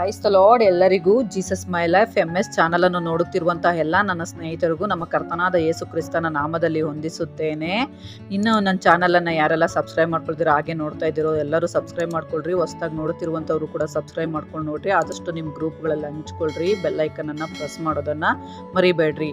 ಕ್ರೈಸ್ತ ಲಾರ್ಡ್ ಎಲ್ಲರಿಗೂ Jesus my life M S channel ಅನ್ನು ನೋಡುತ್ತಿರುವಂತಹ ಎಲ್ಲ ನನ್ನ ಸ್ನೇಹಿತರಿಗೂ ನಮ್ಮ ಕರ್ತನಾದ ಯೇಸು ಕ್ರಿಸ್ತನ ನಾಮದಲ್ಲಿ ಹೊಂದಿಸುತ್ತೇನೆ ಇನ್ನು ನನ್ನ ಚಾನಲ್ ಅನ್ನ ಯಾರೆಲ್ಲ ಸಬ್ಸ್ಕ್ರೈಬ್ ಮಾಡ್ಕೊಳ್ತೀರೋ ಹಾಗೆ ನೋಡ್ತಾ ಇದ್ದೀರೋ ಎಲ್ಲರೂ ಸಬ್ಸ್ಕ್ರೈಬ್ ಮಾಡ್ಕೊಳ್ರಿ. ಹೊಸದಾಗಿ ನೋಡುತ್ತಿರುವಂಥವ್ರು ಕೂಡ ಸಬ್ಸ್ಕ್ರೈಬ್ ಮಾಡ್ಕೊಂಡು ನೋಡ್ರಿ. ಆದಷ್ಟು ನಿಮ್ಮ ಗ್ರೂಪ್ಗಳಲ್ಲಿ ಹಂಚ್ಕೊಳ್ರಿ. ಬೆಲ್ಲೈಕನ್ ಅನ್ನ ಪ್ರೆಸ್ ಮಾಡೋದನ್ನ ಮರಿಬೇಡ್ರಿ.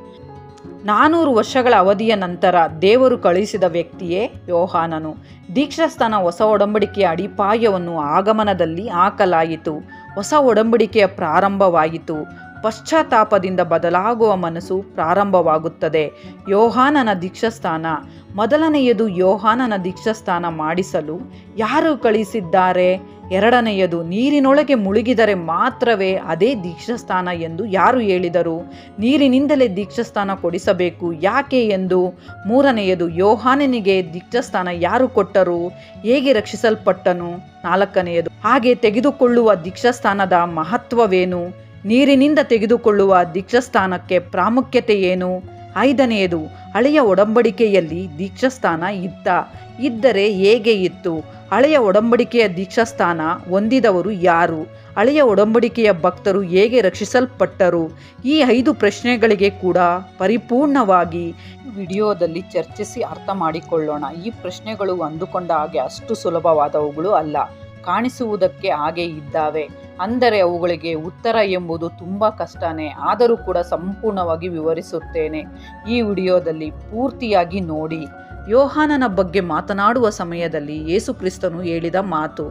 ನಾನೂರು ವರ್ಷಗಳ ಅವಧಿಯ ನಂತರ ದೇವರು ಕಳುಹಿಸಿದ ವ್ಯಕ್ತಿಯೇ ಯೋಹಾನನು. ದೀಕ್ಷಾಸ್ಥಾನ ಹೊಸ ಒಡಂಬಡಿಕೆಯ ಅಡಿಪಾಯವನ್ನು ಆಗಮನದಲ್ಲಿ ಹಾಕಲಾಯಿತು. ಹೊಸ ಒಡಂಬಡಿಕೆಯ ಪ್ರಾರಂಭವಾಯಿತು ಪಶ್ಚಾತ್ತಾಪದಿಂದ ಬದಲಾಗುವ ಮನಸ್ಸು ಪ್ರಾರಂಭವಾಗುತ್ತದೆ. ಯೋಹಾನನ ದೀಕ್ಷಸ್ಥಾನ ಮೊದಲನೆಯದು ಯೋಹಾನನ ದೀಕ್ಷಸ್ಥಾನ ಮಾಡಿಸಲು ಯಾರು ಕಳಿಸಿದ್ದಾರೆ? ಎರಡನೆಯದು, ನೀರಿನೊಳಗೆ ಮುಳುಗಿದರೆ ಮಾತ್ರವೇ ಅದೇ ದೀಕ್ಷಾಸ್ಥಾನ ಎಂದು ಯಾರು ಹೇಳಿದರು? ನೀರಿನಿಂದಲೇ ದೀಕ್ಷಾಸ್ಥಾನ ಕೊಡಿಸಬೇಕು, ಯಾಕೆ ಎಂದು? ಮೂರನೆಯದು, ಯೋಹಾನನಿಗೆ ದೀಕ್ಷಾಸ್ಥಾನ ಯಾರು ಕೊಟ್ಟರು? ಹೇಗೆ ರಕ್ಷಿಸಲ್ಪಟ್ಟನು? ನಾಲ್ಕನೆಯದು, ಹಾಗೆ ತೆಗೆದುಕೊಳ್ಳುವ ದೀಕ್ಷಾಸ್ಥಾನದ ಮಹತ್ವವೇನು? ನೀರಿನಿಂದ ತೆಗೆದುಕೊಳ್ಳುವ ದೀಕ್ಷಾಸ್ಥಾನಕ್ಕೆ ಪ್ರಾಮುಖ್ಯತೆ ಏನು? ಐದನೆಯದು, ಹಳೆಯ ಒಡಂಬಡಿಕೆಯಲ್ಲಿ ದೀಕ್ಷಾಸ್ಥಾನ ಇತ್ತ. ಇದ್ದರೆ ಹೇಗೆ ಇತ್ತು? ಹಳೆಯ ಒಡಂಬಡಿಕೆಯ ದೀಕ್ಷಾಸ್ಥಾನ ಹೊಂದಿದವರು ಯಾರು? ಹಳೆಯ ಒಡಂಬಡಿಕೆಯ ಭಕ್ತರು ಹೇಗೆ ರಕ್ಷಿಸಲ್ಪಟ್ಟರು? ಈ ಐದು ಪ್ರಶ್ನೆಗಳಿಗೆ ಕೂಡ ಪರಿಪೂರ್ಣವಾಗಿ ವಿಡಿಯೋದಲ್ಲಿ ಚರ್ಚಿಸಿ ಅರ್ಥ ಮಾಡಿಕೊಳ್ಳೋಣ. ಈ ಪ್ರಶ್ನೆಗಳು ಅಂದುಕೊಂಡ ಹಾಗೆ ಅಷ್ಟು ಸುಲಭವಾದವುಗಳು ಅಲ್ಲ. ಕಾಣಿಸುವುದಕ್ಕೆ ಹಾಗೆ ಇದ್ದಾವೆ. ಅಂದರೆ ಅವುಗಳಿಗೆ ಉತ್ತರ ಎಂಬುದು ತುಂಬ ಕಷ್ಟನೇ. ಆದರೂ ಕೂಡ ಸಂಪೂರ್ಣವಾಗಿ ವಿವರಿಸುತ್ತೇನೆ. ಈ ವಿಡಿಯೋದಲ್ಲಿ ಪೂರ್ತಿಯಾಗಿ ನೋಡಿ. ಯೋಹಾನನ ಬಗ್ಗೆ ಮಾತನಾಡುವ ಸಮಯದಲ್ಲಿ ಯೇಸುಕ್ರಿಸ್ತನು ಹೇಳಿದ ಮಾತು.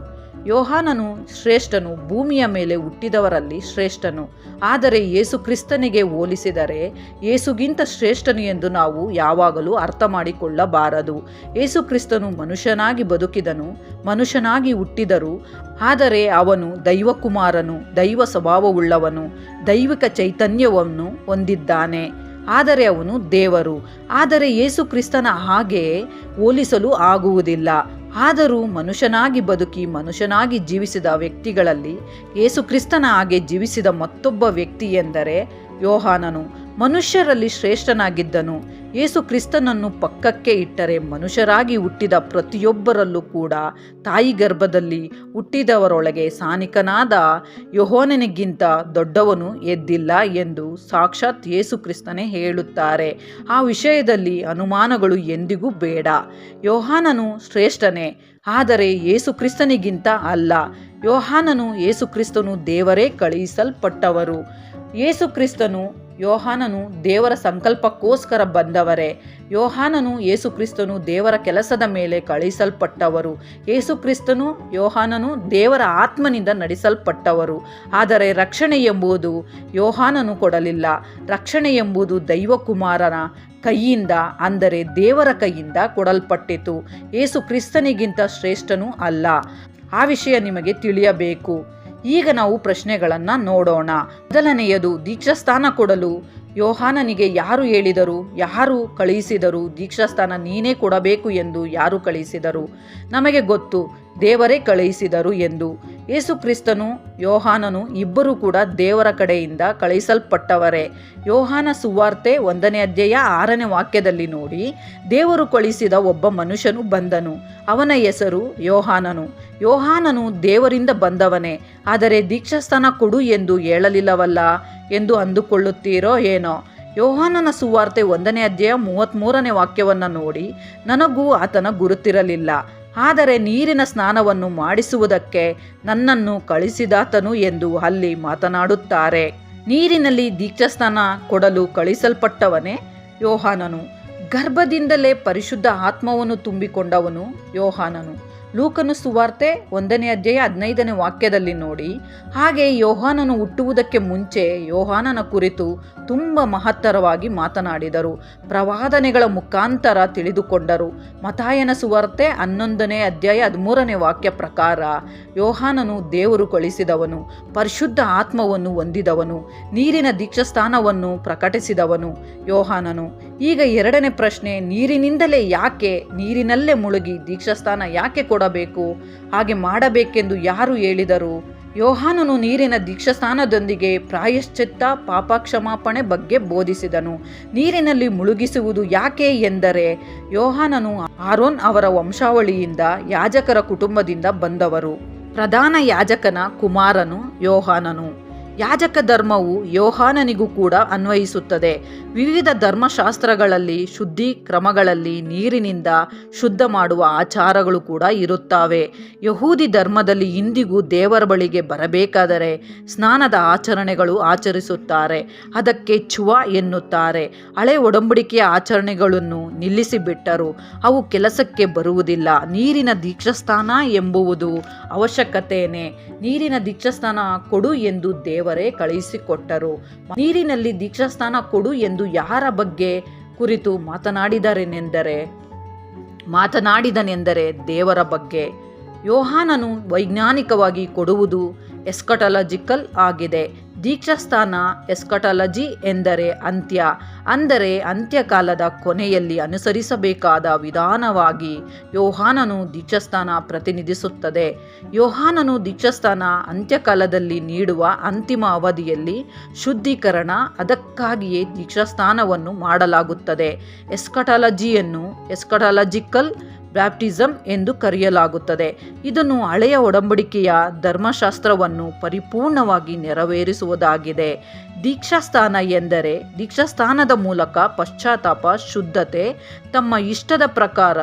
ಯೋಹಾನನು ಶ್ರೇಷ್ಠನು, ಭೂಮಿಯ ಮೇಲೆ ಹುಟ್ಟಿದವರಲ್ಲಿ ಶ್ರೇಷ್ಠನು. ಆದರೆ ಯೇಸು ಕ್ರಿಸ್ತನಿಗೆ ಹೋಲಿಸಿದರೆ ಯೇಸುಗಿಂತ ಶ್ರೇಷ್ಠನು ಎಂದು ನಾವು ಯಾವಾಗಲೂ ಅರ್ಥ ಮಾಡಿಕೊಳ್ಳಬಾರದು ಯೇಸು ಕ್ರಿಸ್ತನು ಮನುಷ್ಯನಾಗಿ ಬದುಕಿದನು, ಮನುಷ್ಯನಾಗಿ ಹುಟ್ಟಿದರು. ಆದರೆ ಅವನು ದೈವಕುಮಾರನು, ದೈವ ಸ್ವಭಾವವುಳ್ಳವನು, ದೈವಿಕ ಚೈತನ್ಯವನ್ನು ಹೊಂದಿದ್ದಾನೆ. ಆದರೆ ಅವನು ದೇವರು. ಆದರೆ ಯೇಸು ಕ್ರಿಸ್ತನ ಹಾಗೆ ಹೋಲಿಸಲು ಆಗುವುದಿಲ್ಲ. ಆದರೂ ಮನುಷ್ಯನಾಗಿ ಬದುಕಿ, ಮನುಷ್ಯನಾಗಿ ಜೀವಿಸಿದ ವ್ಯಕ್ತಿಗಳಲ್ಲಿ ಯೇಸು ಕ್ರಿಸ್ತನ ಹಾಗೆ ಜೀವಿಸಿದ ಮತ್ತೊಬ್ಬ ವ್ಯಕ್ತಿ ಎಂದರೆ ಯೋಹಾನನು. ಮನುಷ್ಯರಲ್ಲಿ ಶ್ರೇಷ್ಠನಾಗಿದ್ದನು. ಯೇಸು ಕ್ರಿಸ್ತನನ್ನು ಪಕ್ಕಕ್ಕೆ ಇಟ್ಟರೆ ಮನುಷ್ಯರಾಗಿ ಹುಟ್ಟಿದ ಪ್ರತಿಯೊಬ್ಬರಲ್ಲೂ ಕೂಡ ತಾಯಿ ಗರ್ಭದಲ್ಲಿ ಹುಟ್ಟಿದವರೊಳಗೆ ಸಾನಿಕನಾದ ಯಹೋನನಿಗಿಂತ ದೊಡ್ಡವನು ಎದ್ದಿಲ್ಲ ಎಂದು ಸಾಕ್ಷಾತ್ ಯೇಸು ಕ್ರಿಸ್ತನೇ ಹೇಳುತ್ತಾರೆ. ಆ ವಿಷಯದಲ್ಲಿ ಅನುಮಾನಗಳು ಎಂದಿಗೂ ಬೇಡ. ಯೋಹಾನನು ಶ್ರೇಷ್ಠನೇ, ಆದರೆ ಯೇಸು ಕ್ರಿಸ್ತನಿಗಿಂತ ಅಲ್ಲ. ಯೋಹಾನನು ಯೇಸು ಕ್ರಿಸ್ತನು ದೇವರೇ ಕಳುಹಿಸಲ್ಪಟ್ಟವರು. ಯೇಸು ಕ್ರಿಸ್ತನು ಯೋಹಾನನು ದೇವರ ಸಂಕಲ್ಪಕ್ಕೋಸ್ಕರ ಬಂದವರೇ. ಯೋಹಾನನು ಯೇಸುಕ್ರಿಸ್ತನು ದೇವರ ಕೆಲಸದ ಮೇಲೆ ಕಳುಹಿಸಲ್ಪಟ್ಟವರು. ಯೇಸುಕ್ರಿಸ್ತನು ಯೋಹಾನನು ದೇವರ ಆತ್ಮನಿಂದ ನಡೆಸಲ್ಪಟ್ಟವರು. ಆದರೆ ರಕ್ಷಣೆ ಎಂಬುದು ಯೋಹಾನನು ಕೊಡಲಿಲ್ಲ. ರಕ್ಷಣೆ ಎಂಬುದು ದೈವಕುಮಾರನ ಕೈಯಿಂದ, ಅಂದರೆ ದೇವರ ಕೈಯಿಂದ ಕೊಡಲ್ಪಟ್ಟಿತು. ಯೇಸು ಕ್ರಿಸ್ತನಿಗಿಂತ ಶ್ರೇಷ್ಠನೂ ಅಲ್ಲ. ಆ ವಿಷಯ ನಿಮಗೆ ತಿಳಿಯಬೇಕು. ಈಗ ನಾವು ಪ್ರಶ್ನೆಗಳನ್ನು ನೋಡೋಣ. ಮೊದಲನೆಯದು ದೀಕ್ಷಾಸ್ಥಾನ ಕೊಡಲು. ಯೋಹಾನನಿಗೆ ಯಾರು ಹೇಳಿದರು? ಯಾರು ಕಳುಹಿಸಿದರು? ದೀಕ್ಷಾಸ್ಥಾನ ನೀನೇ ಕೊಡಬೇಕು ಎಂದು ಯಾರು ಕಳುಹಿಸಿದರು? ನಮಗೆ ಗೊತ್ತು ದೇವರೇ ಕಳುಹಿಸಿದರು ಎಂದು. ಯೇಸು ಕ್ರಿಸ್ತನು ಯೋಹಾನನು ಇಬ್ಬರು ಕೂಡ ದೇವರ ಕಡೆಯಿಂದ ಕಳುಹಿಸಲ್ಪಟ್ಟವರೇ. ಯೋಹಾನ ಸುವಾರ್ತೆ ಒಂದನೇ ಅಧ್ಯಾಯ ಆರನೇ ವಾಕ್ಯದಲ್ಲಿ ನೋಡಿ, ದೇವರು ಕಳುಹಿಸಿದ ಒಬ್ಬ ಮನುಷ್ಯನು ಬಂದನು, ಅವನ ಹೆಸರು ಯೋಹಾನನು. ಯೋಹಾನನು ದೇವರಿಂದ ಬಂದವನೇ, ಆದರೆ ದೀಕ್ಷಾಸ್ಥಾನ ಕೊಡು ಎಂದು ಹೇಳಲಿಲ್ಲವಲ್ಲ ಎಂದು ಅಂದುಕೊಳ್ಳುತ್ತೀರೋ ಏನೋ. ಯೋಹಾನನ ಸುವಾರ್ತೆ ಒಂದನೇ ಅಧ್ಯಾಯ ಮೂವತ್ತ್ಮೂರನೇ ವಾಕ್ಯವನ್ನು ನೋಡಿ, ನನಗೂ ಆತನ ಗುರುತಿರಲಿಲ್ಲ. ಆದರೆ ನೀರಿನ ಸ್ನಾನವನ್ನು ಮಾಡಿಸುವುದಕ್ಕೆ ನನ್ನನ್ನು ಕಳಿಸಿದಾತನು ಎಂದು ಅಲ್ಲಿ ಮಾತನಾಡುತ್ತಾರೆ. ನೀರಿನಲ್ಲಿ ದೀಕ್ಷಾಸ್ನಾನ ಕೊಡಲು ಕಳಿಸಲ್ಪಟ್ಟವನೇ? ಯೋಹಾನನು ಗರ್ಭದಿಂದಲೇ ಪರಿಶುದ್ಧ ಆತ್ಮವನ್ನು ತುಂಬಿಕೊಂಡವನು ಯೋಹಾನನು. ಲೂಕನು ಸುವಾರ್ತೆ ಒಂದನೇ ಅಧ್ಯಾಯ ಹದಿನೈದನೇ ವಾಕ್ಯದಲ್ಲಿ ನೋಡಿ, ಹಾಗೆ ಯೋಹಾನನು ಹುಟ್ಟುವುದಕ್ಕೆ ಮುಂಚೆ ಯೋಹಾನನ ಕುರಿತು ತುಂಬ ಮಹತ್ತರವಾಗಿ ಮಾತನಾಡಿದರು. ಪ್ರವಾದನೆಗಳ ಮುಖಾಂತರ ತಿಳಿದುಕೊಂಡರು. ಮತಾಯನ ಸುವಾರ್ತೆ ಹನ್ನೊಂದನೇ ಅಧ್ಯಾಯ ಹದಿಮೂರನೇ ವಾಕ್ಯ ಪ್ರಕಾರ, ಯೋಹಾನನು ದೇವರು ಕಳಿಸಿದವನು ಪರಿಶುದ್ಧ ಆತ್ಮವನ್ನು ಹೊಂದಿದವನು, ನೀರಿನ ದೀಕ್ಷಾಸ್ಥಾನವನ್ನು ಪ್ರಕಟಿಸಿದವನು ಯೋಹಾನನು. ಈಗ ಎರಡನೇ ಪ್ರಶ್ನೆ, ನೀರಿನಿಂದಲೇ ಯಾಕೆ, ನೀರಿನಲ್ಲೇ ಮುಳುಗಿ ದೀಕ್ಷಾಸ್ಥಾನ ಯಾಕೆ ಕೊಡಬೇಕು ಹಾಗೆ ಮಾಡಬೇಕೆಂದು ಯಾರು ಹೇಳಿದರು? ಯೋಹಾನನು ನೀರಿನ ದೀಕ್ಷಸ್ಥಾನದೊಂದಿಗೆ ಪ್ರಾಯಶ್ಚಿತ್ತ, ಪಾಪಕ್ಷಮಾಪಣೆ ಬಗ್ಗೆ ಬೋಧಿಸಿದನು. ನೀರಿನಲ್ಲಿ ಮುಳುಗಿಸುವುದು ಯಾಕೆ ಎಂದರೆ, ಯೋಹಾನನು ಆರೋನ್ ಅವರ ವಂಶಾವಳಿಯಿಂದ ಯಾಜಕರ ಕುಟುಂಬದಿಂದ ಬಂದವರು. ಪ್ರಧಾನ ಯಾಜಕನ ಕುಮಾರನು ಯೋಹಾನನು. ಯಾಜಕ ಧರ್ಮವು ಯೋಹಾನನಿಗೂ ಕೂಡ ಅನ್ವಯಿಸುತ್ತದೆ. ವಿವಿಧ ಧರ್ಮಶಾಸ್ತ್ರಗಳಲ್ಲಿ, ಶುದ್ಧಿ ಕ್ರಮಗಳಲ್ಲಿ, ನೀರಿನಿಂದ ಶುದ್ಧ ಮಾಡುವ ಆಚಾರಗಳು ಕೂಡ ಇರುತ್ತವೆ. ಯಹೂದಿ ಧರ್ಮದಲ್ಲಿ ಇಂದಿಗೂ ದೇವರ ಬಳಿಗೆ ಬರಬೇಕಾದರೆ ಸ್ನಾನದ ಆಚರಣೆಗಳು ಆಚರಿಸುತ್ತಾರೆ. ಅದಕ್ಕೆ ಚುವ ಎನ್ನುತ್ತಾರೆ. ಹಳೆ ಒಡಂಬಡಿಕೆಯ ಆಚರಣೆಗಳನ್ನು ನಿಲ್ಲಿಸಿಬಿಟ್ಟರು. ಅವು ಕೆಲಸಕ್ಕೆ ಬರುವುದಿಲ್ಲ. ನೀರಿನ ದೀಕ್ಷಾಸ್ಥಾನ ಎಂಬುವುದು ಅವಶ್ಯಕತೆಯೇ ನೀರಿನ ದೀಕ್ಷಾಸ್ಥಾನ ಕೊಡು ಎಂದು ದೇವರೇ ಕಳುಹಿಸಿಕೊಟ್ಟರು. ನೀರಿನಲ್ಲಿ ದೀಕ್ಷಾಸ್ಥಾನ ಕೊಡು ಎಂದು ಯಾರ ಬಗ್ಗೆ ಕುರಿತು ಮಾತನಾಡಿದರೆನೆಂದರೆ, ಮಾತನಾಡಿದನೆಂದರೆ ದೇವರ ಬಗ್ಗೆ. ಯೋಹಾನನು ವೈಜ್ಞಾನಿಕವಾಗಿ ಕೊಡುವುದು ಎಸ್ಕಟಲಾಜಿಕಲ್ ಆಗಿದೆ. ದೀಕ್ಷಾಸ್ಥಾನ ಎಸ್ಕಟಾಲಜಿ ಎಂದರೆ ಅಂತ್ಯ. ಅಂದರೆ ಅಂತ್ಯಕಾಲದ ಕೊನೆಯಲ್ಲಿ ಅನುಸರಿಸಬೇಕಾದ ವಿಧಾನವಾಗಿ ಯೋಹಾನನು ದೀಕ್ಷಾಸ್ಥಾನ ಪ್ರತಿನಿಧಿಸುತ್ತದೆ. ಯೋಹಾನನು ದೀಕ್ಷಾಸ್ಥಾನ ಅಂತ್ಯಕಾಲದಲ್ಲಿ ನೀಡುವ ಅಂತಿಮ ಅವಧಿಯಲ್ಲಿ ಶುದ್ಧೀಕರಣ, ಅದಕ್ಕಾಗಿಯೇ ದೀಕ್ಷಾಸ್ಥಾನವನ್ನು ಮಾಡಲಾಗುತ್ತದೆ. ಎಸ್ಕಟಾಲಜಿಯನ್ನು ಎಸ್ಕಟಾಲಜಿಕಲ್ ಬ್ಯಾಪ್ಟಿಸಮ್ ಎಂದು ಕರೆಯಲಾಗುತ್ತದೆ. ಇದನ್ನು ಹಳೆಯ ಒಡಂಬಡಿಕೆಯ ಧರ್ಮಶಾಸ್ತ್ರವನ್ನು ಪರಿಪೂರ್ಣವಾಗಿ ನೆರವೇರಿಸುವುದಾಗಿದೆ. ದೀಕ್ಷಾಸ್ಥಾನ ಎಂದರೆ ದೀಕ್ಷಾಸ್ಥಾನದ ಮೂಲಕ ಪಶ್ಚಾತ್ತಾಪ, ಶುದ್ಧತೆ, ತಮ್ಮ ಇಷ್ಟದ ಪ್ರಕಾರ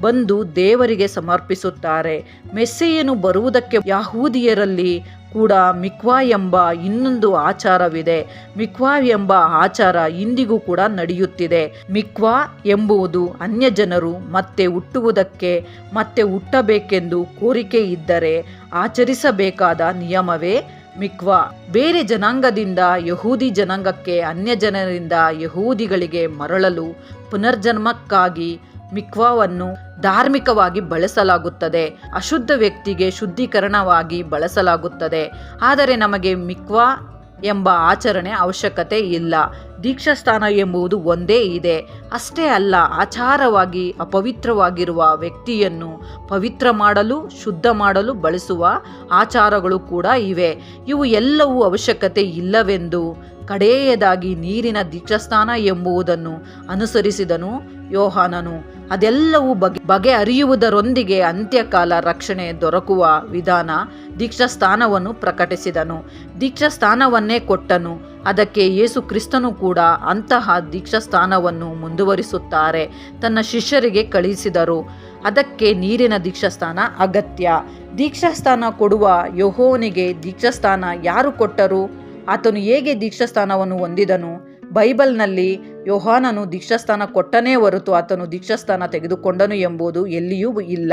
ಬಂದು ದೇವರಿಗೆ ಸಮರ್ಪಿಸುತ್ತಾರೆ. ಮೆಸ್ಸೆಯನ್ನು ಬರುವುದಕ್ಕೆ ಯಹೂದಿಯರಲ್ಲಿ ಕೂಡ ಮಿಕ್ವಾ ಎಂಬ ಇನ್ನೊಂದು ಆಚಾರವಿದೆ. ಮಿಕ್ವಾ ಎಂಬ ಆಚಾರ ಇಂದಿಗೂ ಕೂಡ ನಡೆಯುತ್ತಿದೆ. ಮಿಕ್ವಾ ಎಂಬುದು ಅನ್ಯ ಜನರು ಮತ್ತೆ ಹುಟ್ಟುವುದಕ್ಕೆ, ಮತ್ತೆ ಹುಟ್ಟಬೇಕೆಂದು ಕೋರಿಕೆ ಇದ್ದರೆ ಆಚರಿಸಬೇಕಾದ ನಿಯಮವೇ ಮಿಕ್ವಾ. ಬೇರೆ ಜನಾಂಗದಿಂದ ಯಹೂದಿ ಜನಾಂಗಕ್ಕೆ ಅನ್ಯ ಜನರಿಂದ ಯಹೂದಿಗಳಿಗೆ ಮರಳಲು ಪುನರ್ಜನ್ಮಕ್ಕಾಗಿ ಮಿಕ್ವಾವನ್ನು ಧಾರ್ಮಿಕವಾಗಿ ಬಳಸಲಾಗುತ್ತದೆ. ಅಶುದ್ಧ ವ್ಯಕ್ತಿಗೆ ಶುದ್ಧೀಕರಣವಾಗಿ ಬಳಸಲಾಗುತ್ತದೆ. ಆದರೆ ನಮಗೆ ಮಿಕ್ವಾ ಎಂಬ ಆಚರಣೆ ಅವಶ್ಯಕತೆ ಇಲ್ಲ. ದೀಕ್ಷಾಸ್ಥಾನ ಎಂಬುದು ಒಂದೇ ಇದೆ. ಅಷ್ಟೇ ಅಲ್ಲ, ಆಚಾರವಾಗಿ ಅಪವಿತ್ರವಾಗಿರುವ ವ್ಯಕ್ತಿಯನ್ನು ಪವಿತ್ರ ಮಾಡಲು, ಶುದ್ಧ ಮಾಡಲು ಬಳಸುವ ಆಚಾರಗಳು ಕೂಡ ಇವೆ. ಇವು ಎಲ್ಲವೂ ಅವಶ್ಯಕತೆ ಇಲ್ಲವೆಂದು ಕಡೆಯದಾಗಿ ನೀರಿನ ದೀಕ್ಷಸ್ಥಾನ ಎಂಬುದನ್ನು ಅನುಸರಿಸಿದನು ಯೋಹಾನನು. ಅದೆಲ್ಲವೂ ಬಗೆ ಬಗೆ ಅರಿಯುವುದರೊಂದಿಗೆ ಅಂತ್ಯಕಾಲ ರಕ್ಷಣೆ ದೊರಕುವ ವಿಧಾನ ದೀಕ್ಷಾಸ್ಥಾನವನ್ನು ಪ್ರಕಟಿಸಿದನು. ದೀಕ್ಷಾಸ್ಥಾನವನ್ನೇ ಕೊಟ್ಟನು. ಅದಕ್ಕೆ ಯೇಸು ಕ್ರಿಸ್ತನು ಕೂಡ ಅಂತಹ ದೀಕ್ಷಾಸ್ಥಾನವನ್ನು ಮುಂದುವರಿಸುತ್ತಾರೆ. ತನ್ನ ಶಿಷ್ಯರಿಗೆ ಕಳುಹಿಸಿದರು. ಅದಕ್ಕೆ ನೀರಿನ ದೀಕ್ಷಾಸ್ಥಾನ ಅಗತ್ಯ. ದೀಕ್ಷಾಸ್ಥಾನ ಕೊಡುವ ಯಹೋವನಿಗೆ ದೀಕ್ಷಾಸ್ಥಾನ ಯಾರು ಕೊಟ್ಟರು? ಆತನು ಹೇಗೆ ದೀಕ್ಷಾಸ್ಥಾನವನ್ನು ಹೊಂದಿದನು? ಬೈಬಲ್ನಲ್ಲಿ ಯೋಹಾನನು ದೀಕ್ಷಾಸ್ಥಾನ ಕೊಟ್ಟನೇ ಹೊರತು ಆತನು ದೀಕ್ಷಾಸ್ಥಾನ ತೆಗೆದುಕೊಂಡನು ಎಂಬುದು ಎಲ್ಲಿಯೂ ಇಲ್ಲ,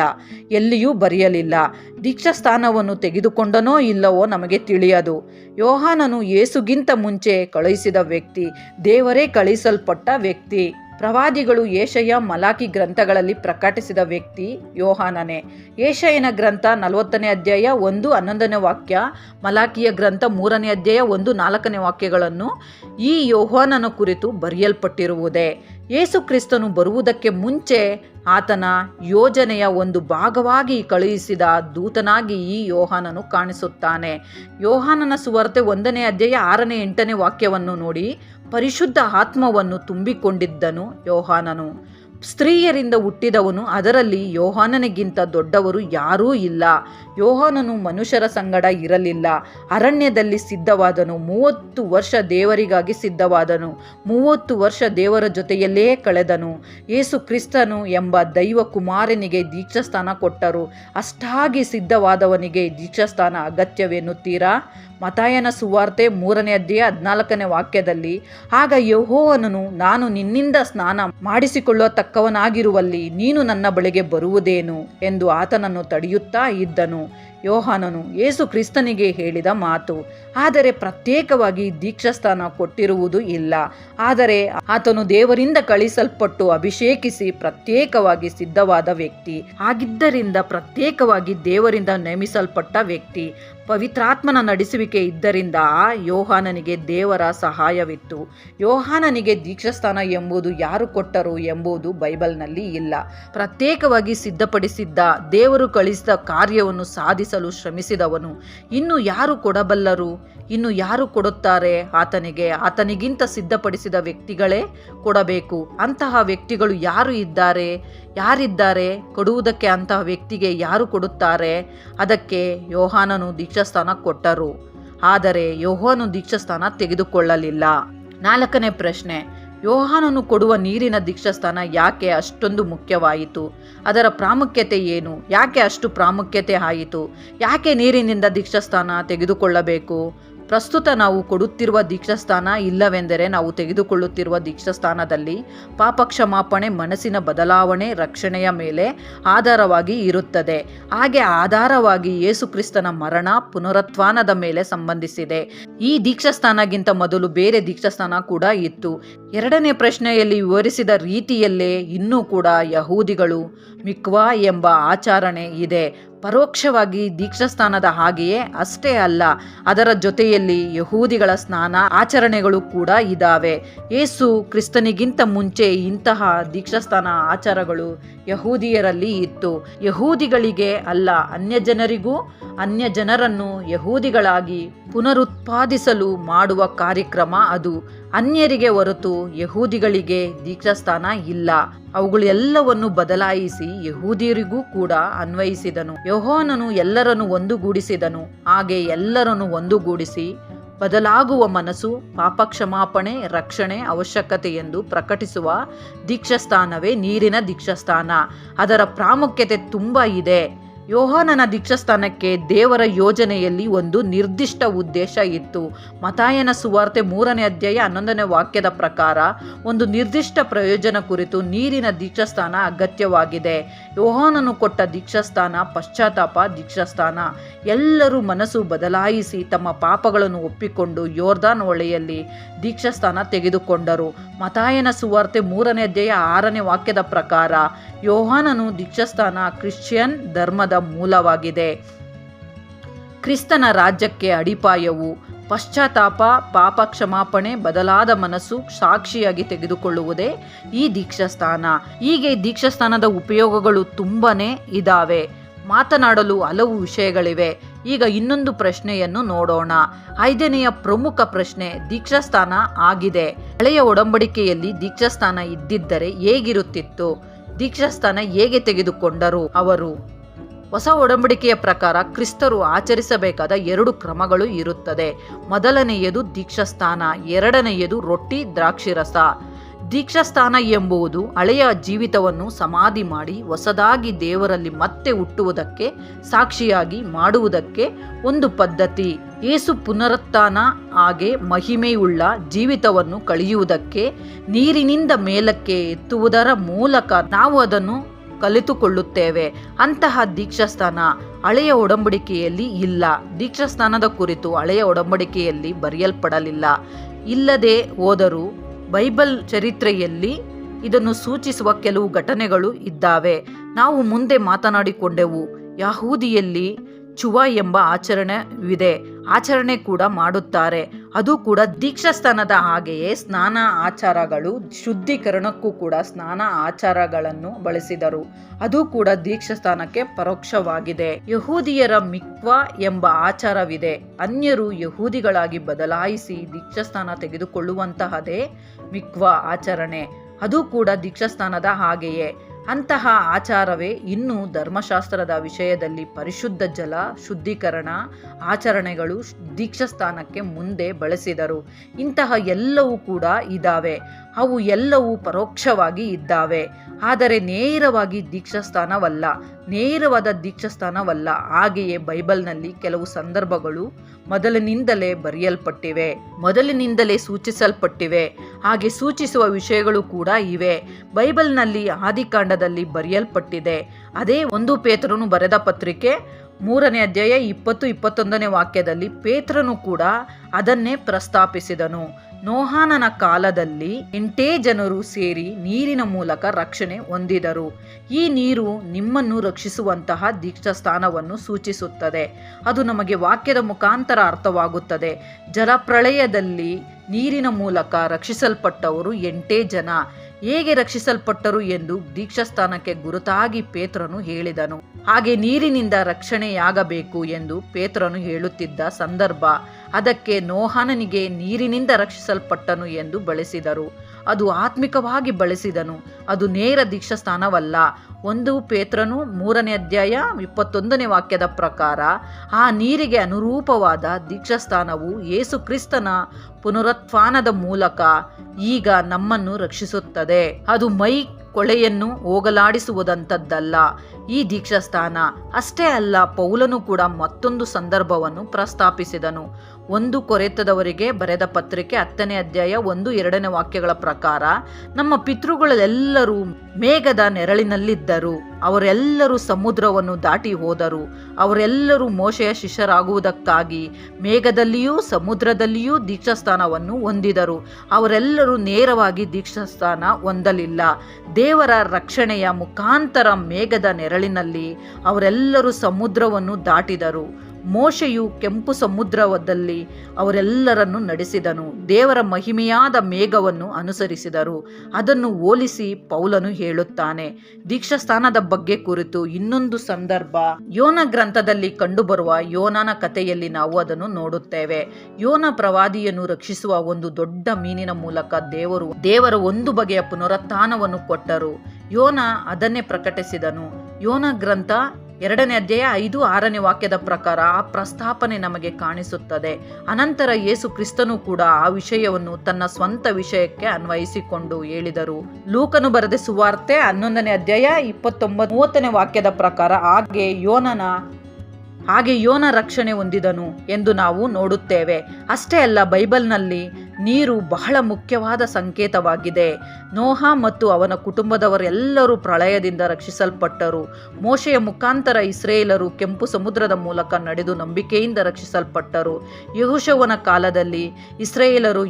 ಎಲ್ಲಿಯೂ ಬರೆಯಲಿಲ್ಲ. ದೀಕ್ಷಾಸ್ಥಾನವನ್ನು ತೆಗೆದುಕೊಂಡನೋ ಇಲ್ಲವೋ ನಮಗೆ ತಿಳಿಯದು. ಯೋಹಾನನು ಯೇಸುಗಿಂತ ಮುಂಚೆ ಕಳುಹಿಸಿದ ವ್ಯಕ್ತಿ, ದೇವರೇ ಕಳುಹಿಸಲ್ಪಟ್ಟ ವ್ಯಕ್ತಿ. ಪ್ರವಾದಿಗಳು ಏಷಯ ಮಲಾಕಿ ಗ್ರಂಥಗಳಲ್ಲಿ ಪ್ರಕಟಿಸಿದ ವ್ಯಕ್ತಿ ಯೋಹಾನನೇ. ಏಷಯ್ಯನ ಗ್ರಂಥ ನಲವತ್ತನೇ ಅಧ್ಯಾಯ ಒಂದು ಹನ್ನೊಂದನೇ ವಾಕ್ಯ, ಮಲಾಕಿಯ ಗ್ರಂಥ ಮೂರನೇ ಅಧ್ಯಾಯ ಒಂದು ನಾಲ್ಕನೇ ವಾಕ್ಯಗಳನ್ನು ಈ ಯೋಹಾನನ ಕುರಿತು ಬರೆಯಲ್ಪಟ್ಟಿರುವುದೇ. ಯೇಸು ಕ್ರಿಸ್ತನು ಬರುವುದಕ್ಕೆ ಮುಂಚೆ ಆತನ ಯೋಜನೆಯ ಒಂದು ಭಾಗವಾಗಿ ಕಳುಹಿಸಿದ ದೂತನಾಗಿ ಈ ಯೋಹಾನನು ಕಾಣಿಸುತ್ತಾನೆ. ಯೋಹಾನನ ಸುವಾರ್ತೆ ಒಂದನೇ ಅಧ್ಯಾಯ ಆರನೇ ಎಂಟನೇ ವಾಕ್ಯವನ್ನು ನೋಡಿ ಪರಿಶುದ್ಧ ಆತ್ಮವನ್ನು ತುಂಬಿಕೊಂಡಿದ್ದನು ಯೋಹಾನನು. ಸ್ತ್ರೀಯರಿಂದ ಹುಟ್ಟಿದವನು ಅದರಲ್ಲಿ ಯೋಹಾನನಿಗಿಂತ ದೊಡ್ಡವರು ಯಾರೂ ಇಲ್ಲ. ಯೋಹಾನನು ಮನುಷ್ಯರ ಸಂಗಡ ಇರಲಿಲ್ಲ. ಅರಣ್ಯದಲ್ಲಿ ಸಿದ್ಧವಾದನು. ಮೂವತ್ತು ವರ್ಷ ದೇವರಿಗಾಗಿ ಸಿದ್ಧವಾದನು. ಮೂವತ್ತು ವರ್ಷ ದೇವರ ಜೊತೆಯಲ್ಲೇ ಕಳೆದನು. ಏಸು ಕ್ರಿಸ್ತನು ಎಂಬ ದೈವ ಕುಮಾರನಿಗೆ ದೀಕ್ಷಾಸ್ಥಾನ ಕೊಟ್ಟರು. ಅಷ್ಟಾಗಿ ಸಿದ್ಧವಾದವನಿಗೆ ದೀಕ್ಷಾಸ್ಥಾನ ಅಗತ್ಯವೆನ್ನುತ್ತೀರಾ? ಮತಾಯನ ಸುವಾರ್ತೆ ಮೂರನೇ ಅಧ್ಯಾಯ ಹದಿನಾಲ್ಕನೇ ವಾಕ್ಯದಲ್ಲಿ, ಆಗ ಯಹೋವನನು, ನಾನು ನಿನ್ನಿಂದ ಸ್ನಾನ ಮಾಡಿಸಿಕೊಳ್ಳುವ ತಕ್ಕವನಾಗಿರುವಲ್ಲಿ ನೀನು ನನ್ನ ಬಳಿಗೆ ಬರುವುದೇನು? ಎಂದು ಆತನನ್ನು ತಡೆಯುತ್ತಾ ಇದ್ದನು. ಯೋಹಾನನು ಯೇಸು ಕ್ರಿಸ್ತನಿಗೆ ಹೇಳಿದ ಮಾತು, ಆದರೆ ಪ್ರತ್ಯೇಕವಾಗಿ ದೀಕ್ಷಾಸ್ಥಾನ ಕೊಟ್ಟಿರುವುದು ಇಲ್ಲ. ಆದರೆ ಆತನು ದೇವರಿಂದ ಕಳಿಸಲ್ಪಟ್ಟು ಅಭಿಷೇಕಿಸಿ ಪ್ರತ್ಯೇಕವಾಗಿ ಸಿದ್ಧವಾದ ವ್ಯಕ್ತಿ, ಆಗಿದ್ದರಿಂದ ಪ್ರತ್ಯೇಕವಾಗಿ ದೇವರಿಂದ ನೇಮಿಸಲ್ಪಟ್ಟ ವ್ಯಕ್ತಿ ಪವಿತ್ರಾತ್ಮನ ನಡೆಸುವಿಕೆ ಇದ್ದರಿಂದ ಯೋಹಾನನಿಗೆ ದೇವರ ಸಹಾಯವಿತ್ತು. ಯೋಹಾನನಿಗೆ ದೀಕ್ಷಾಸ್ಥಾನ ಎಂಬುದು ಯಾರು ಕೊಟ್ಟರು ಎಂಬುದು ಬೈಬಲ್ನಲ್ಲಿ ಇಲ್ಲ. ಪ್ರತ್ಯೇಕವಾಗಿ ಸಿದ್ಧಪಡಿಸಿದ್ದ ದೇವರು ಕಳಿಸಿದ ಕಾರ್ಯವನ್ನು ಸಾಧಿಸಲು ಶ್ರಮಿಸಿದವನು. ಇನ್ನು ಯಾರು ಕೊಡಬಲ್ಲರು? ಇನ್ನು ಯಾರು ಕೊಡುತ್ತಾರೆ? ಆತನಿಗೆ, ಆತನಿಗಿಂತ ಸಿದ್ಧಪಡಿಸಿದ ವ್ಯಕ್ತಿಗಳೇ ಕೊಡಬೇಕು. ಅಂತಹ ವ್ಯಕ್ತಿಗಳು ಯಾರು ಇದ್ದಾರೆ? ಯಾರಿದ್ದಾರೆ? ಕೊಡುವುದಕ್ಕೆ ಅಂತಹ ವ್ಯಕ್ತಿಗೆ ಯಾರು ಕೊಡುತ್ತಾರೆ? ಅದಕ್ಕೆ ಯೋಹಾನನು ದೀಕ್ಷಾಸ್ಥಾನ ಕೊಟ್ಟರು. ಆದರೆ ಯೋಹಾನು ದೀಕ್ಷಾಸ್ಥಾನ ತೆಗೆದುಕೊಳ್ಳಲಿಲ್ಲ. ನಾಲ್ಕನೇ ಪ್ರಶ್ನೆ. ಯೋಹಾನನು ಕೊಡುವ ನೀರಿನ ದೀಕ್ಷಾಸ್ಥಾನ ಯಾಕೆ ಅಷ್ಟೊಂದು ಮುಖ್ಯವಾಯಿತು? ಅದರ ಪ್ರಾಮುಖ್ಯತೆ ಏನು? ಯಾಕೆ ಅಷ್ಟು ಪ್ರಾಮುಖ್ಯತೆ ಆಯಿತು? ಯಾಕೆ ನೀರಿನಿಂದ ದೀಕ್ಷಾಸ್ಥಾನ ತೆಗೆದುಕೊಳ್ಳಬೇಕು? ಪ್ರಸ್ತುತ ನಾವು ಕೊಡುತ್ತಿರುವ ದೀಕ್ಷಾಸ್ಥಾನ ಇಲ್ಲವೆಂದರೆ ನಾವು ತೆಗೆದುಕೊಳ್ಳುತ್ತಿರುವ ದೀಕ್ಷಾಸ್ಥಾನದಲ್ಲಿ ಪಾಪ ಕ್ಷಮಾಪಣೆ, ಮನಸ್ಸಿನ ಬದಲಾವಣೆ, ರಕ್ಷಣೆಯ ಮೇಲೆ ಆಧಾರವಾಗಿ ಇರುತ್ತದೆ. ಹಾಗೆ ಆಧಾರವಾಗಿ ಯೇಸುಕ್ರಿಸ್ತನ ಮರಣ, ಪುನರುತ್ಥಾನದ ಮೇಲೆ ಸಂಬಂಧಿಸಿದೆ. ಈ ದೀಕ್ಷಾಸ್ಥಾನಗಿಂತ ಮೊದಲು ಬೇರೆ ದೀಕ್ಷಾಸ್ಥಾನ ಕೂಡ ಇತ್ತು. ಎರಡನೇ ಪ್ರಶ್ನೆಯಲ್ಲಿ ವಿವರಿಸಿದ ರೀತಿಯಲ್ಲೇ ಇನ್ನೂ ಕೂಡ ಯಹೂದಿಗಳು ಮಿಕ್ವಾ ಎಂಬ ಆಚರಣೆ ಇದೆ. ಪರೋಕ್ಷವಾಗಿ ದೀಕ್ಷಾಸ್ಥಾನದ ಹಾಗೆಯೇ ಅಷ್ಟೇ ಅಲ್ಲ, ಅದರ ಜೊತೆಯಲ್ಲಿ ಯಹೂದಿಗಳ ಸ್ನಾನ ಆಚರಣೆಗಳು ಕೂಡ ಇದ್ದಾವೆ ಯೇಸು ಕ್ರಿಸ್ತನಿಗಿಂತ ಮುಂಚೆ ಇಂತಹ ದೀಕ್ಷಾಸ್ಥಾನ ಆಚಾರಗಳು ಯಹೂದಿಯರಲ್ಲಿ ಇತ್ತು. ಯಹೂದಿಗಳಿಗೆ ಅಲ್ಲ ಅನ್ಯ ಜನರಿಗೂ ಅನ್ಯ ಜನರನ್ನು ಯಹೂದಿಗಳಾಗಿ ಪುನರುತ್ಪಾದಿಸಲು ಮಾಡುವ ಕಾರ್ಯಕ್ರಮ ಅದು. ಅನ್ಯರಿಗೆ ಹೊರತು ಯಹೂದಿಗಳಿಗೆ ದೀಕ್ಷಾಸ್ಥಾನ ಇಲ್ಲ. ಅವುಗಳೆಲ್ಲವನ್ನು ಬದಲಾಯಿಸಿ ಯಹೂದಿಯರಿಗೂ ಕೂಡ ಅನ್ವಯಿಸಿದನು. ಯಹೋನನು ಎಲ್ಲರನ್ನು ಒಂದುಗೂಡಿಸಿದನು. ಹಾಗೆ ಎಲ್ಲರನ್ನು ಒಂದುಗೂಡಿಸಿ ಬದಲಾಗುವ ಮನಸ್ಸು ಪಾಪ ಕ್ಷಮಾಪಣೆ ರಕ್ಷಣೆ, ಅವಶ್ಯಕತೆ ಎಂದು ಪ್ರಕಟಿಸುವ ದೀಕ್ಷಾಸ್ಥಾನವೇ ನೀರಿನ ದೀಕ್ಷಾಸ್ಥಾನ ಅದರ ಪ್ರಾಮುಖ್ಯತೆ ತುಂಬ ಇದೆ. ಯೋಹಾನನ ದೀಕ್ಷಾಸ್ಥಾನಕ್ಕೆ ದೇವರ ಯೋಜನೆಯಲ್ಲಿ ಒಂದು ನಿರ್ದಿಷ್ಟ ಉದ್ದೇಶ ಇತ್ತು. ಮತಾಯನ ಸುವಾರ್ತೆ ಮೂರನೇ ಅಧ್ಯಾಯ ಹನ್ನೊಂದನೇ ವಾಕ್ಯದ ಪ್ರಕಾರ, ಒಂದು ನಿರ್ದಿಷ್ಟ ಪ್ರಯೋಜನ ಕುರಿತು ನೀರಿನ ದೀಕ್ಷಾಸ್ಥಾನ ಅಗತ್ಯವಾಗಿದೆ. ಯೋಹಾನನು ಕೊಟ್ಟ ದೀಕ್ಷಾಸ್ಥಾನ ಪಶ್ಚಾತ್ತಾಪ ದೀಕ್ಷಾಸ್ಥಾನ. ಎಲ್ಲರೂ ಮನಸ್ಸು ಬದಲಾಯಿಸಿ ತಮ್ಮ ಪಾಪಗಳನ್ನು ಒಪ್ಪಿಕೊಂಡು ಯೋರ್ದಾನ್ ಹೊಳೆಯಲ್ಲಿ ದೀಕ್ಷಾಸ್ಥಾನ ತೆಗೆದುಕೊಂಡರು. ಮತಾಯನ ಸುವಾರ್ತೆ ಮೂರನೇ ಅಧ್ಯಾಯ ಆರನೇ ವಾಕ್ಯದ ಪ್ರಕಾರ, ಯೋಹಾನನು ದೀಕ್ಷಾಸ್ಥಾನ ಕ್ರಿಶ್ಚಿಯನ್ ಧರ್ಮದ ಮೂಲವಾಗಿದೆ. ಕ್ರಿಸ್ತನ ರಾಜ್ಯಕ್ಕೆ ಅಡಿಪಾಯವು ಪಶ್ಚಾತ್ತಾಪ, ಪಾಪ ಕ್ಷಮಾಪಣೆ, ಬದಲಾದ ಮನಸ್ಸು ಸಾಕ್ಷಿಯಾಗಿ ತೆಗೆದುಕೊಳ್ಳುವುದೇ ಈ ದೀಕ್ಷಾಸ್ಥಾನ ಹೀಗೆ ದೀಕ್ಷಾಸ್ಥಾನದ ಉಪಯೋಗಗಳು ತುಂಬನೇ ಇದ್ದಾವೆ ಮಾತನಾಡಲು ಹಲವು ವಿಷಯಗಳಿವೆ. ಈಗ ಇನ್ನೊಂದು ಪ್ರಶ್ನೆಯನ್ನು ನೋಡೋಣ. ಐದನೆಯ ಪ್ರಮುಖ ಪ್ರಶ್ನೆ ದೀಕ್ಷಾಸ್ಥಾನ ಆಗಿದೆ. ಹಳೆಯ ಒಡಂಬಡಿಕೆಯಲ್ಲಿ ದೀಕ್ಷಾಸ್ಥಾನ ಇದ್ದಿದ್ದರೆ ಹೇಗಿರುತ್ತಿತ್ತು? ದೀಕ್ಷಾಸ್ಥಾನ ಹೇಗೆ ತೆಗೆದುಕೊಂಡರು ಅವರು? ಹೊಸ ಒಡಂಬಡಿಕೆಯ ಪ್ರಕಾರ ಕ್ರಿಸ್ತರು ಆಚರಿಸಬೇಕಾದ ಎರಡು ಕ್ರಮಗಳು ಇರುತ್ತದೆ. ಮೊದಲನೆಯದು ದೀಕ್ಷಾಸ್ಥಾನ ಎರಡನೆಯದು ರೊಟ್ಟಿ ದ್ರಾಕ್ಷಿರಸ. ದೀಕ್ಷಾಸ್ಥಾನ ಎಂಬುದು ಹಳೆಯ ಜೀವಿತವನ್ನು ಸಮಾಧಿ ಮಾಡಿ ಹೊಸದಾಗಿ ದೇವರಲ್ಲಿ ಮತ್ತೆ ಹುಟ್ಟುವುದಕ್ಕೆ, ಸಾಕ್ಷಿಯಾಗಿ ಮಾಡುವುದಕ್ಕೆ ಒಂದು ಪದ್ಧತಿ. ಏಸು ಪುನರುತ್ಥಾನ ಹಾಗೆ ಮಹಿಮೆಯುಳ್ಳ ಜೀವಿತವನ್ನು ಕಳೆಯುವುದಕ್ಕೆ ನೀರಿನಿಂದ ಮೇಲಕ್ಕೆ ಎತ್ತುವುದರ ಮೂಲಕ ನಾವು ಅದನ್ನು ಕಲಿತುಕೊಳ್ಳುತ್ತೇವೆ. ಅಂತಹ ದೀಕ್ಷಾಸ್ಥಾನ ಹಳೆಯ ಒಡಂಬಡಿಕೆಯಲ್ಲಿ ಇಲ್ಲ. ದೀಕ್ಷಾಸ್ಥಾನದ ಕುರಿತು ಹಳೆಯ ಒಡಂಬಡಿಕೆಯಲ್ಲಿ ಬರೆಯಲ್ಪಡಲಿಲ್ಲ. ಇಲ್ಲದೆ ಹೋದರೂ ಬೈಬಲ್ ಚರಿತ್ರೆಯಲ್ಲಿ ಇದನ್ನು ಸೂಚಿಸುವ ಕೆಲವು ಘಟನೆಗಳು ಇದ್ದಾವೆ. ನಾವು ಮುಂದೆ ಮಾತನಾಡಿಕೊಂಡೆವು. ಯಹೂದಿಯಲ್ಲಿ ಚುವ ಎಂಬ ಆಚರಣೆವಿದೆ. ಆಚರಣೆ ಕೂಡ ಮಾಡುತ್ತಾರೆ. ಅದು ಕೂಡ ದೀಕ್ಷಾಸ್ಥಾನದ ಹಾಗೆಯೇ ಸ್ನಾನ ಆಚಾರಗಳು, ಶುದ್ಧೀಕರಣಕ್ಕೂ ಕೂಡ ಸ್ನಾನ ಆಚಾರಗಳನ್ನು ಬಳಸಿದರು. ಅದು ಕೂಡ ದೀಕ್ಷಾಸ್ಥಾನಕ್ಕೆ ಪರೋಕ್ಷವಾಗಿದೆ. ಯಹೂದಿಯರ ಮಿಕ್ವಾ ಎಂಬ ಆಚಾರವಿದೆ. ಅನ್ಯರು ಯಹೂದಿಗಳಾಗಿ ಬದಲಾಯಿಸಿ ದೀಕ್ಷಾಸ್ಥಾನ ತೆಗೆದುಕೊಳ್ಳುವಂತಹದೇ ಮಿಕ್ವಾ ಆಚರಣೆ. ಅದು ಕೂಡ ದೀಕ್ಷಾಸ್ಥಾನದ ಹಾಗೆಯೇ. ಅಂತಹ ಆಚಾರವೇ ಇನ್ನೂ ಧರ್ಮಶಾಸ್ತ್ರದ ವಿಷಯದಲ್ಲಿ ಪರಿಶುದ್ಧ ಜಲ, ಶುದ್ಧೀಕರಣ, ಆಚರಣೆಗಳು ದೀಕ್ಷಾಸ್ಥಾನಕ್ಕೆ ಮುಂದೆ ಬಳಸಿದರು. ಇಂತಹ ಎಲ್ಲವೂ ಕೂಡ ಇದ್ದಾವೆ ಅವು ಎಲ್ಲವೂ ಪರೋಕ್ಷವಾಗಿ ಇದ್ದಾವೆ. ಆದರೆ ನೇರವಾಗಿ ದೀಕ್ಷಾಸ್ಥಾನವಲ್ಲ ನೇರವಾದ ದೀಕ್ಷಾಸ್ಥಾನವಲ್ಲ ಹಾಗೆಯೇ ಬೈಬಲ್ನಲ್ಲಿ ಕೆಲವು ಸಂದರ್ಭಗಳು ಮೊದಲಿನಿಂದಲೇ ಬರೆಯಲ್ಪಟ್ಟಿವೆ, ಮೊದಲಿನಿಂದಲೇ ಸೂಚಿಸಲ್ಪಟ್ಟಿವೆ. ಹಾಗೆ ಸೂಚಿಸುವ ವಿಷಯಗಳು ಕೂಡ ಇವೆ. ಬೈಬಲ್ನಲ್ಲಿ ಆದಿಕಾಂಡದಲ್ಲಿ ಬರೆಯಲ್ಪಟ್ಟಿದೆ. ಅದೇ ಒಂದು ಪೇತ್ರನು ಬರೆದ ಪತ್ರಿಕೆ ಮೂರನೇ ಅಧ್ಯಾಯ ಇಪ್ಪತ್ತು, ಇಪ್ಪತ್ತೊಂದನೇ ವಾಕ್ಯದಲ್ಲಿ ಪೇತ್ರನು ಕೂಡ ಅದನ್ನೇ ಪ್ರಸ್ತಾಪಿಸಿದನು. ನೋಹಾನನ ಕಾಲದಲ್ಲಿ ಎಂಟೇ ಜನರು ಸೇರಿ ನೀರಿನ ಮೂಲಕ ರಕ್ಷಣೆ ಹೊಂದಿದರು. ಈ ನೀರು ನಿಮ್ಮನ್ನು ರಕ್ಷಿಸುವಂತಹ ದೀಕ್ಷಾಸ್ಥಾನವನ್ನು ಸೂಚಿಸುತ್ತದೆ. ಅದು ನಮಗೆ ವಾಕ್ಯದ ಮುಖಾಂತರ ಅರ್ಥವಾಗುತ್ತದೆ. ಜಲಪ್ರಳಯದಲ್ಲಿ ನೀರಿನ ಮೂಲಕ ರಕ್ಷಿಸಲ್ಪಟ್ಟವರು ಎಂಟೇ ಜನ. ಹೇಗೆ ರಕ್ಷಿಸಲ್ಪಟ್ಟರು ಎಂದು ದೀಕ್ಷಾಸ್ಥಾನಕ್ಕೆ ಗುರುತಾಗಿ ಪೇತ್ರನು ಹೇಳಿದನು. ಹಾಗೆ ನೀರಿನಿಂದ ರಕ್ಷಣೆಯಾಗಬೇಕು ಎಂದು ಪೇತ್ರನು ಹೇಳುತ್ತಿದ್ದ ಸಂದರ್ಭ. ಅದಕ್ಕೆ ನೋಹನನಿಗೆ ನೀರಿನಿಂದ ರಕ್ಷಿಸಲ್ಪಟ್ಟನು ಎಂದು ಬಳಸಿದರು. ಅದು ಆತ್ಮಿಕವಾಗಿ ಬಳಸಿದನು. ಅದು ನೇರ ದೀಕ್ಷಾಸ್ಥಾನವಲ್ಲ ಒಂದು ಪೇತ್ರನು ಮೂರನೇ ಅಧ್ಯಾಯ ಇಪ್ಪತ್ತೊಂದನೇ ವಾಕ್ಯದ ಪ್ರಕಾರ ಆ ನೀರಿಗೆ ಅನುರೂಪವಾದ ದೀಕ್ಷಾಸ್ಥಾನವು ಯೇಸು ಕ್ರಿಸ್ತನ ಪುನರುತ್ಥಾನದ ಮೂಲಕ ಈಗ ನಮ್ಮನ್ನು ರಕ್ಷಿಸುತ್ತದೆ. ಅದು ಮೈ ಕೊಳೆಯನ್ನು ಹೋಗಲಾಡಿಸುವುದಂಥದ್ದಲ್ಲ. ಈ ದೀಕ್ಷಾಸ್ಥಾನ ಅಷ್ಟೇ ಅಲ್ಲ, ಪೌಲನು ಕೂಡ ಮತ್ತೊಂದು ಸಂದರ್ಭವನ್ನು ಪ್ರಸ್ತಾಪಿಸಿದನು. ಒಂದು ಕೊರೆತದವರಿಗೆ ಬರೆದ ಪತ್ರಿಕೆ ಹತ್ತನೇ ಅಧ್ಯಾಯ ಒಂದು ಎರಡನೇ ವಾಕ್ಯಗಳ ಪ್ರಕಾರ, ನಮ್ಮ ಪಿತೃಗಳೆಲ್ಲರೂ ಮೇಘದ ನೆರಳಿನಲ್ಲಿದ್ದರು. ಅವರೆಲ್ಲರೂ ಸಮುದ್ರವನ್ನು ದಾಟಿ ಹೋದರು. ಅವರೆಲ್ಲರೂ ಮೋಶೆಯ ಶಿಷ್ಯರಾಗುವುದಕ್ಕಾಗಿ ಮೇಘದಲ್ಲಿಯೂ ಸಮುದ್ರದಲ್ಲಿಯೂ ದೀಕ್ಷಾಸ್ಥಾನವನ್ನು ಹೊಂದಿದರು. ಅವರೆಲ್ಲರೂ ನೇರವಾಗಿ ದೀಕ್ಷಾಸ್ಥಾನ ಹೊಂದಲಿಲ್ಲ. ದೇವರ ರಕ್ಷಣೆಯ ಮುಖಾಂತರ ಮೇಘದ ನೆರಳಿನಲ್ಲಿ ಅವರೆಲ್ಲರೂ ಸಮುದ್ರವನ್ನು ದಾಟಿದರು. ಮೋಶೆಯು ಕೆಂಪು ಸಮುದ್ರದಲ್ಲಿ ಅವರೆಲ್ಲರನ್ನು ನಡೆಸಿದನು. ದೇವರ ಮಹಿಮೆಯಾದ ಮೇಘವನ್ನು ಅನುಸರಿಸಿದರು. ಅದನ್ನು ಹೋಲಿಸಿ ಪೌಲನು ಹೇಳುತ್ತಾನೆ ದೀಕ್ಷಾಸ್ಥಾನದ ಬಗ್ಗೆ ಕುರಿತು ಇನ್ನೊಂದು ಸಂದರ್ಭ. ಯೋನ ಗ್ರಂಥದಲ್ಲಿ ಕಂಡುಬರುವ ಯೋನನ ಕಥೆಯಲ್ಲಿ ನಾವು ಅದನ್ನು ನೋಡುತ್ತೇವೆ. ಯೋನ ಪ್ರವಾದಿಯನ್ನು ರಕ್ಷಿಸುವ ಒಂದು ದೊಡ್ಡ ಮೀನಿನ ಮೂಲಕ ದೇವರು, ದೇವರ ಒಂದು ಬಗೆಯ ಪುನರುತ್ಥಾನವನ್ನು ಕೊಟ್ಟರು. ಯೋನ ಅದನ್ನೇ ಪ್ರಕಟಿಸಿದನು. ಯೋನ ಗ್ರಂಥ ಎರಡನೇ ಅಧ್ಯಾಯ ಐದು ಆರನೇ ವಾಕ್ಯದ ಪ್ರಕಾರ ಆ ಪ್ರಸ್ತಾಪನೆ ನಮಗೆ ಕಾಣಿಸುತ್ತದೆ. ಅನಂತರ ಯೇಸು ಕ್ರಿಸ್ತನು ಕೂಡ ಆ ವಿಷಯವನ್ನು ತನ್ನ ಸ್ವಂತ ವಿಷಯಕ್ಕೆ ಅನ್ವಯಿಸಿಕೊಂಡು ಹೇಳಿದರು. ಲೂಕನು ಬರೆದ ಸುವಾರ್ತೆ ಹನ್ನೊಂದನೇ ಅಧ್ಯಾಯ ಇಪ್ಪತ್ತೊಂಬತ್ತು ಮೂವತ್ತನೇ ವಾಕ್ಯದ ಪ್ರಕಾರ ಹಾಗೆ ಯೋನನ, ಹಾಗೆ ಯೋನ ರಕ್ಷಣೆ ಹೊಂದಿದನು ಎಂದು ನಾವು ನೋಡುತ್ತೇವೆ. ಅಷ್ಟೇ ಅಲ್ಲ, ಬೈಬಲ್ನಲ್ಲಿ ನೀರು ಬಹಳ ಮುಖ್ಯವಾದ ಸಂಕೇತವಾಗಿದೆ. ನೋಹ ಮತ್ತು ಅವನ ಕುಟುಂಬದವರೆಲ್ಲರೂ ಪ್ರಳಯದಿಂದ ರಕ್ಷಿಸಲ್ಪಟ್ಟರು. ಮೋಶೆಯ ಮುಖಾಂತರ ಇಸ್ರೇಲರು ಕೆಂಪು ಸಮುದ್ರದ ಮೂಲಕ ನಡೆದು ನಂಬಿಕೆಯಿಂದ ರಕ್ಷಿಸಲ್ಪಟ್ಟರು. ಯಹುಶವನ ಕಾಲದಲ್ಲಿ ಇಸ್ರೇಲರು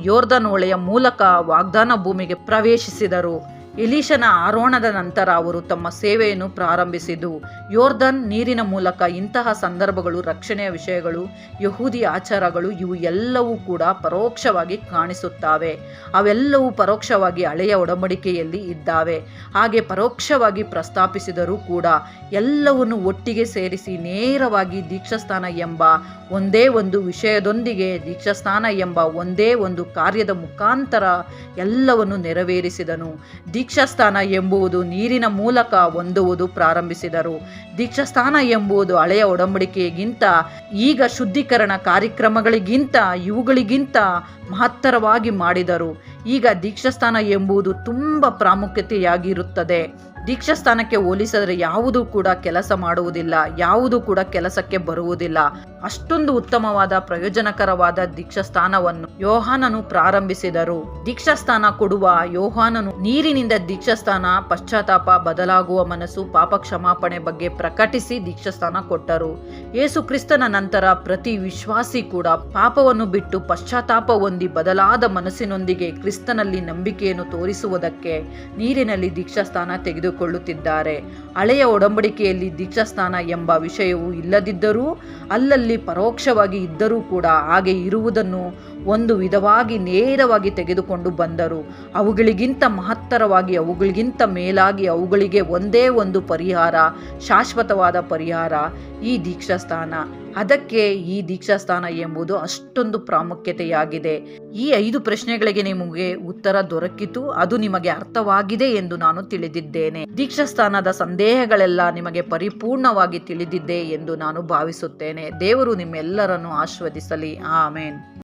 ಹೊಳೆಯ ಮೂಲಕ ವಾಗ್ದಾನ ಭೂಮಿಗೆ ಪ್ರವೇಶಿಸಿದರು. ಎಲೀಶನ ಆರೋಹಣದ ನಂತರ ಅವರು ತಮ್ಮ ಸೇವೆಯನ್ನು ಪ್ರಾರಂಭಿಸಿದ್ದು. ಯೋರ್ಧನ್ ನೀರಿನ ಮೂಲಕ ಇಂತಹ ಸಂದರ್ಭಗಳು, ರಕ್ಷಣೆಯ ವಿಷಯಗಳು, ಯಹೂದಿ ಆಚಾರಗಳು ಇವು ಎಲ್ಲವೂ ಕೂಡ ಪರೋಕ್ಷವಾಗಿ ಕಾಣಿಸುತ್ತವೆ. ಅವೆಲ್ಲವೂ ಪರೋಕ್ಷವಾಗಿ ಹಳೆಯ ಒಡಂಬಡಿಕೆಯಲ್ಲಿ ಇದ್ದಾವೆ. ಹಾಗೆ ಪರೋಕ್ಷವಾಗಿ ಪ್ರಸ್ತಾಪಿಸಿದರೂ ಕೂಡ ಎಲ್ಲವನ್ನು ಒಟ್ಟಿಗೆ ಸೇರಿಸಿ ನೇರವಾಗಿ ದೀಕ್ಷಾಸ್ಥಾನ ಎಂಬ ಒಂದೇ ಒಂದು ವಿಷಯದೊಂದಿಗೆ ದೀಕ್ಷಾಸ್ಥಾನ ಎಂಬ ಒಂದೇ ಒಂದು ಕಾರ್ಯದ ಮುಖಾಂತರ ಎಲ್ಲವನ್ನು ನೆರವೇರಿಸಿದನು. ದೀಕ್ಷಾಸ್ಥಾನ ಎಂಬುದು ನೀರಿನ ಮೂಲಕ ಹೊಂದುವುದು ಪ್ರಾರಂಭಿಸಿದರು. ದೀಕ್ಷಾಸ್ಥಾನ ಎಂಬುದು ಹಳೆಯ ಒಡಂಬಡಿಕೆಗಿಂತ ಈಗ ಶುದ್ಧೀಕರಣ ಕಾರ್ಯಕ್ರಮಗಳಿಗಿಂತ ಇವುಗಳಿಗಿಂತ ಮಹತ್ತರವಾಗಿ ಮಾಡಿದರು. ಈಗ ದೀಕ್ಷಾಸ್ಥಾನ ಎಂಬುದು ತುಂಬ ಪ್ರಾಮುಖ್ಯತೆಯಾಗಿರುತ್ತದೆ. ದೀಕ್ಷಾಸ್ಥಾನಕ್ಕೆ ಹೋಲಿಸಿದರೆ ಯಾವುದೂ ಕೂಡ ಕೆಲಸ ಮಾಡುವುದಿಲ್ಲ, ಯಾವುದೂ ಕೂಡ ಕೆಲಸಕ್ಕೆ ಬರುವುದಿಲ್ಲ. ಅಷ್ಟೊಂದು ಉತ್ತಮವಾದ, ಪ್ರಯೋಜನಕರವಾದ ದೀಕ್ಷಾಸ್ಥಾನವನ್ನು ಯೋಹಾನನು ಪ್ರಾರಂಭಿಸಿದರು. ದೀಕ್ಷಾಸ್ಥಾನ ಕೊಡುವ ಯೋಹಾನನು ನೀರಿನಿಂದ ದೀಕ್ಷಾಸ್ಥಾನ ಪಶ್ಚಾತ್ತಾಪ ಬದಲಾಗುವ ಮನಸ್ಸು ಪಾಪ ಕ್ಷಮಾಪಣೆ ಬಗ್ಗೆ ಪ್ರಕಟಿಸಿ ದೀಕ್ಷಾಸ್ಥಾನ ಕೊಟ್ಟರು. ಯೇಸು ಕ್ರಿಸ್ತನ ನಂತರ ಪ್ರತಿ ವಿಶ್ವಾಸಿ ಕೂಡ ಪಾಪವನ್ನು ಬಿಟ್ಟು ಪಶ್ಚಾತ್ತಾಪ ಹೊಂದಿ ಬದಲಾದ ಮನಸ್ಸಿನೊಂದಿಗೆ ಕ್ರಿಸ್ತನಲ್ಲಿ ನಂಬಿಕೆಯನ್ನು ತೋರಿಸುವುದಕ್ಕೆ ನೀರಿನಲ್ಲಿ ದೀಕ್ಷಾಸ್ಥಾನ ತೆಗೆದುಕೊಳ್ಳುತ್ತಿದ್ದಾರೆ. ಹಳೆಯ ಒಡಂಬಡಿಕೆಯಲ್ಲಿ ದೀಕ್ಷಾಸ್ಥಾನ ಎಂಬ ವಿಷಯವು ಇಲ್ಲದಿದ್ದರೂ, ಅಲ್ಲಲ್ಲಿ ಪರೋಕ್ಷವಾಗಿ ಇದ್ದರೂ ಕೂಡ ಹಾಗೆ ಇರುವುದನ್ನು ಒಂದು ವಿಧವಾಗಿ ನೇರವಾಗಿ ತೆಗೆದುಕೊಂಡು ಬಂದರು. ಅವುಗಳಿಗಿಂತ ಮಹತ್ತರವಾಗಿ, ಅವುಗಳಿಗಿಂತ ಮೇಲಾಗಿ, ಅವುಗಳಿಗೆ ಒಂದೇ ಒಂದು ಪರಿಹಾರ, ಶಾಶ್ವತವಾದ ಪರಿಹಾರ, ಈ ದೀಕ್ಷಾಸ್ಥಾನ ಅದಕ್ಕೆ ಈ ದೀಕ್ಷಾಸ್ಥಾನ ಎಂಬುದು ಅಷ್ಟೊಂದು ಪ್ರಾಮುಖ್ಯತೆಯಾಗಿದೆ. ಈ ಐದು ಪ್ರಶ್ನೆಗಳಿಗೆ ನಿಮಗೆ ಉತ್ತರ ದೊರಕಿತು. ಅದು ನಿಮಗೆ ಅರ್ಥವಾಗಿದೆ ಎಂದು ನಾನು ತಿಳಿದಿದ್ದೇನೆ. ದೀಕ್ಷಾಸ್ಥಾನದ ಸಂದೇಹಗಳೆಲ್ಲ ನಿಮಗೆ ಪರಿಪೂರ್ಣವಾಗಿ ತಿಳಿದಿದೆ ಎಂದು ನಾನು ಭಾವಿಸುತ್ತೇನೆ. ದೇವರು ನಿಮ್ಮೆಲ್ಲರನ್ನು ಆಶ್ವದಿಸಲಿ ಆಮೇನ್.